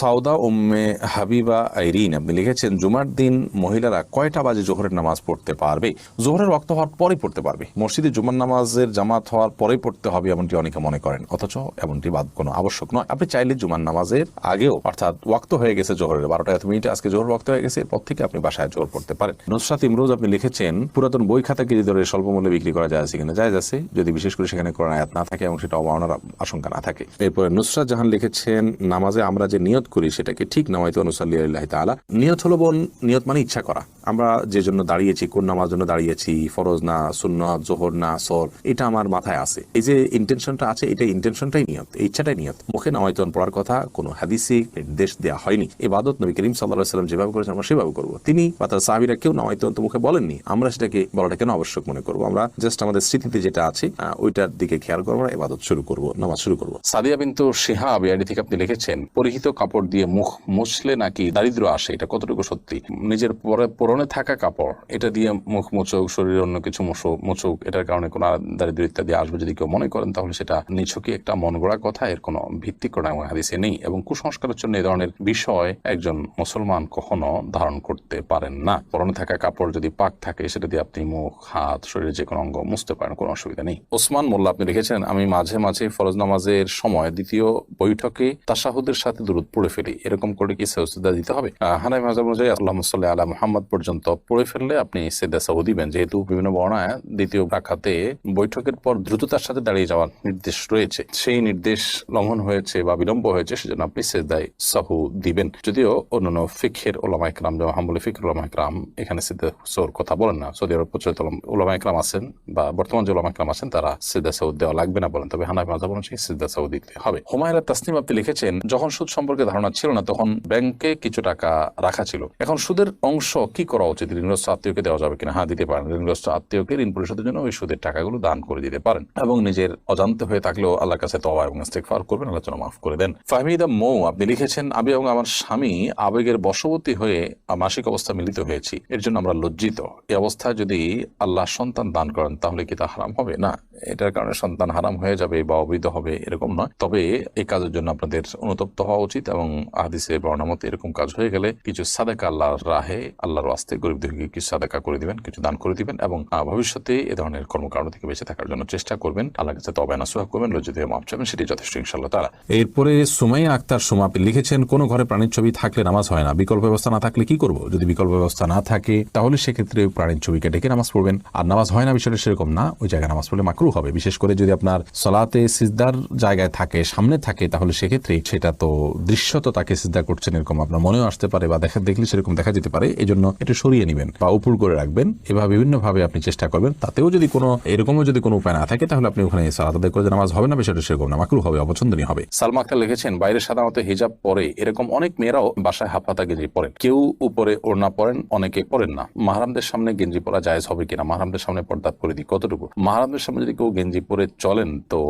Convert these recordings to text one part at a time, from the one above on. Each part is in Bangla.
সাউদা উম্মে হাবিবা আইরিন আপনি লিখেছেন, জুমার দিন মহিলারা কয়টা বাজে জোহরের নামাজ পড়তে পারবে? জোহরের রক্ত হওয়ার পরে পড়তে পারবে। মসজিদে জুমার নামাজের জামাত হওয়ার পরেই পড়তে হবে এমনটি অনেকে মনে করেন। অথচ এমনটি বাদ কোনো আবশ্যক নয়। আপনি চাইলে জুমার নামাজের আগেও, অর্থাৎ ওয়াক্ত হয়ে গেছে জোহরের বারোটা এত মিনিটে, আজকে জোহর ওয়াক্ত হয়ে গেছে, এরপর থেকে আপনি বাসায় জোহর পড়তে পারেন। নুসরাত ইমরোজ আপনি লিখেছেন, পুরাতন বই খাতা কেজি দরে স্বল্প মূল্যে বিক্রি করা যায় আছে কিনা? যায় আছে, যদি বিশেষ করে সেখানে কোরআন আয়াত না থাকে এবং সেটা অবমাননার আশঙ্কা না থাকে। এরপরে নুসরাত জাহান লিখেছেন, নামাজে আমরা যে নিয়ত করি সেটাকে ঠিক নামাইতে অনুসাল্লি আল্লাহ তাআলা। নিয়ত হলো বোন, নিয়ত মানে ইচ্ছা করা। আমরা যে জন্য দাঁড়িয়েছি, কোন নামাজ জন্য দাঁড়িয়েছি, ফরজ না, সুন্নত, জোহর না, সর, এটা আমার মাথায় আছে। এই যে ইন্টেনশনটা আছে, এটা ইন্টেনশনটাই নিয়ত, এই ইচ্ছাটাই নিয়ত। মুখে নামাইতন পড়ার কথা কোনো হাদিসে নির্দেশ দেওয়া হয়নি। ইবাদত নবী করিম সাল্লাহ সাল্লাম যেভাবে করেছেন, আমরা সেভাবে করব। তিনি বা তার সাহাবিরা কেউ নামাইতন তো মুখে বলেননি। আমরা সেটাকে বলাটা কেন আবশ্যক মনে করব? আমরা জাস্ট আমাদের স্মৃতিতে যেটা আছে ওইটার দিকে খেয়াল করব ইবাদত শুরু করব, নামাজ শুরু করব। সাদিয়া বিন্তু শেহা বিআইডি থেকে আপনি লিখেছেন, পরিহিত কাপড় দিয়ে মুখ মুছলে নাকি দারিদ্র আসে? এটা কতটুকু সত্যি? নিজের পরে পরনে থাকা কাপড়, এটা দিয়ে মুখ মুচুক শরীরে অন্য কিছু মুছুক মুচুক এটার কারণে কোনো দারিদ্র ইত্যাদি আসবে যদি কেউ মনে করেন, তাহলে সেটা নিছকই একটা মন গড়া কথা। এর কোনো ভিত্তি করা এবং হাদিসে নেই এবং কুসংস্কারের জন্য এই ধরনের বিষয় একজন মুসলমান কখনো ধারণ করতে পারেন না। পরনে থাকা কাপড় যদি পাক থাকে, সেটা দিয়ে আপনি মুখ, হাত, শরীরের যে কোনো অঙ্গ মুছতে পারেন, কোনো অসুবিধা নেই। ওসমান মোল্লা, আপনি লিখেছেন আমি মাঝে মাঝে ফরজ নামাজের সময় দ্বিতীয় বৈঠকে তাসাহুদের সাথে দূরত পড়ে ফেলি। এরকম করে কি সেজদা দিতে হবে? হানাই মাজাব অনুযায়ী আল্লাহ সাল্লাহ আলা মুহাম্মদ পর্যন্ত পড়ে ফেললে আপনি সেদা সাহু দিবেন যেহেতু বিভিন্ন বর্ণায় দ্বিতীয় রাখাতে বৈঠকের পর দ্রুততার সাথে দাঁড়িয়ে যাওয়ার নির্দেশ রয়েছে। সেই নির্দেশ লঙ্ঘন হয়েছে বা বিলম্ব হয়েছে সেজন্য আপনি সেদায় সাহু দিবেন। যদিও অন্যান্য ফিখের ওলামা ইকরাম যেমন হাম্বলি ফিখের ওলামা ইকরাম এখানে সিদ্ধা সৌর কথা বলেন না। সৌদি আরব প্রচলিত ওলামা ইকরাম আছেন বা বর্তমান যে ওলামা ইকরাম আছেন তারা সিদ্ধা সাউদ দেওয়া লাগবে না বলেন। তবে হানাই মাজাব অনুযায়ী সিদ্ধা সাউদ দিতে হবে। হুমায়রা তাসনিম আপনি লিখেছেন, যখন সুদ সম্পর্কে ছিল না, তখন ব্যাংকে কিছু টাকা রাখা ছিল। এখন সুদের অংশ কি করা উচিত? ঋণগ্রস্ত আত্মীয়কে দেওয়া যাবে কিনা? হ্যাঁ দিতে পারেন। ঋণগ্রস্ত আত্মীয়কে ঋণ পরিশোধের জন্য ওই সুদের টাকাগুলো দান করে দিতে পারেন এবং নিজের অজান্তে হয়ে থাকলেও আল্লাহর কাছে তওবা এবং ইস্তেগফার করবেন আল্লাহ যেন মাফ করে দেন। ফাহমিদা মৌ, আপনি লিখেছেন, আমি এবং আমার স্বামী আবেগের বশবর্তী হয়ে মাসিক অবস্থা মিলিত হয়েছি। এর জন্য আমরা লজ্জিত। এই অবস্থায় যদি আল্লাহ সন্তান দান করেন, তাহলে কি তা হারাম হবে? না। এটার কারণে সন্তান হারাম হয়ে যাবে বা অবৈধ হবে এরকম নয়। তবে এই কাজের জন্য আপনাদের অনুতপ্ত হওয়া উচিত এবং আদিসে বর্ণামতে এরকম কাজ হয়ে গেলে কিছু সাদাকা আল্লাহর রাহে, আল্লাহর আস্তে গরিব দুঃখীকে কিছু সাদাকা করে দিবেন, কিছু দান করে দিবেন এবং ভবিষ্যতে এ ধরনের কর্মকাণ্ড থেকে বেঁচে থাকার জন্য চেষ্টা করবেন। আল্লাহ কাছে তবে নাসুহা করবেন লজ্জিত মাপ চাবেন সেটি যথেষ্ট ইনশাল্লাহ তারা এরপরে সুমাইয়া আক্তার সুমা আপনি লিখেছেন, কোন ঘরে প্রাণীর ছবি থাকলে নামাজ হয় না। বিকল্প ব্যবস্থা না থাকলে কি করব? যদি বিকল্প ব্যবস্থা না থাকে, তাহলে সেক্ষেত্রে প্রাণীর ছবিকে ডেকে নামাজ পড়বেন। আর নামাজ হয় না, বিষয়টা সেরকম না। ওই জায়গায় নামাজ পড়লে মাকরু হবে। বিশেষ করে যদি আপনার সলাতে সিজদার জায়গায় থাকে, সামনে থাকে, তাহলে সেক্ষেত্রে সেটা তো দৃশ্যত তাকে সিজদা করছেন এরকম আপনার মনেও আসতে পারে বা দেখা, দেখলে সেরকম দেখা যেতে পারে। এই জন্য একটু সরিয়ে নেবেন বা উপর করে রাখবেন। এভাবে বিভিন্ন ভাবে আপনি চেষ্টা করবেন। তাতেও যদি কোনো, এরকমও যদি কোনো উপায় না থাকে, তাহলে আপনি ওখানে সালাত আদায় করে নামাজ হবে না, বিষয়টা সেরকম না। মাকরু হবে, অপছন্দনীয় হবে। সালমা আক্তার লিখেছেন, বাইরে সাধারণত হিজাব পরে এরকম অনেক মেয়েরাও বাসায় হাফাতা গেঞ্জি পরেন। কেউ উপরে ওড়না পরেন, অনেকে পরেন না। মাহারামদের সামনে গেঞ্জি পরা জায়েজ হবে কিনা? মাহারামদের সামনে পর্দা করে দিই কতটুকু? মাহারামদের সামনে যদি কেউ গেঞ্জি পরে চলেন তো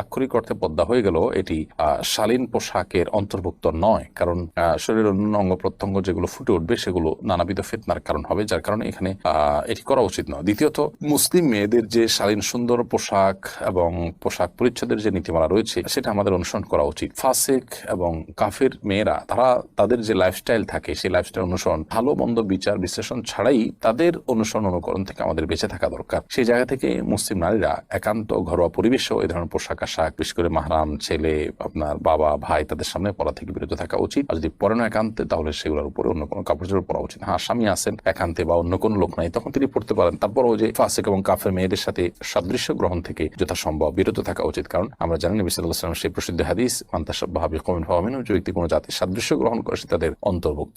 আক্ষরিক অর্থে পদ্মা হয়ে গেল এটি শালীন পোশাকের অন্তর্ভুক্ত নয়। কারণ শরীরের অন্যান্য অঙ্গ প্রত্যঙ্গ যেগুলো ফুটে উঠবে সেগুলো নানাবিধ ফেতনার কারণ হবে, যার কারণে এখানে এটি করা উচিত নয়। দ্বিতীয়ত, মুসলিম মেয়েদের যে শালীন সুন্দর পোশাক এবং পোশাক পরিচ্ছদের যে নীতিমালা রয়েছে, সেটা আমাদের অনুসরণ করা উচিত। ফাসেক এবং কাফের মেয়েরা, তারা তাদের যে লাইফস্টাইল থাকে, সেই লাইফস্টাইল অনুসরণ, ভালো মন্দ বিচার বিশ্লেষণ ছাড়াই তাদের অনুসরণ অনুকরণ থেকে আমাদের বেঁচে থাকা দরকার। সেই জায়গা থেকে মুসলিম নারীরা একান্ত ঘরোয়া পরিবেশেও এই ধরনের পোশাক আশাক, বিশেষ করে মাহরাম, ছেলে, আপনার বাবা, ভাই তাদের সামনে পড়া থেকে বিরত থাকা উচিত। আর যদি পরে না একান্তে, তাহলে সেগুলোর উপরে অন্য কোনো কাপড় চোপড় পরা উচিত হ্যাঁ স্বামী আছেন একান্তে বা অন্য কোনো লোক নাই, তখন তিনি পড়তে পারেন। তারপরও যে ফাসেক এবং কাফের মেয়েদের সাথে সাদৃশ্য গ্রহণ থেকে যথাসম্ভব বিরত থাকা উচিত। কারণ আমরা জানি নবী সাল্লাহ সেই প্রসিদ্ধ হাদিস মান্তাসাব্বাহাবি কমিন ভাবিন যে ব্যক্তি কোনো জাতির সাদৃশ্য গ্রহণ করে তাদের অন্তর্ভুক্ত।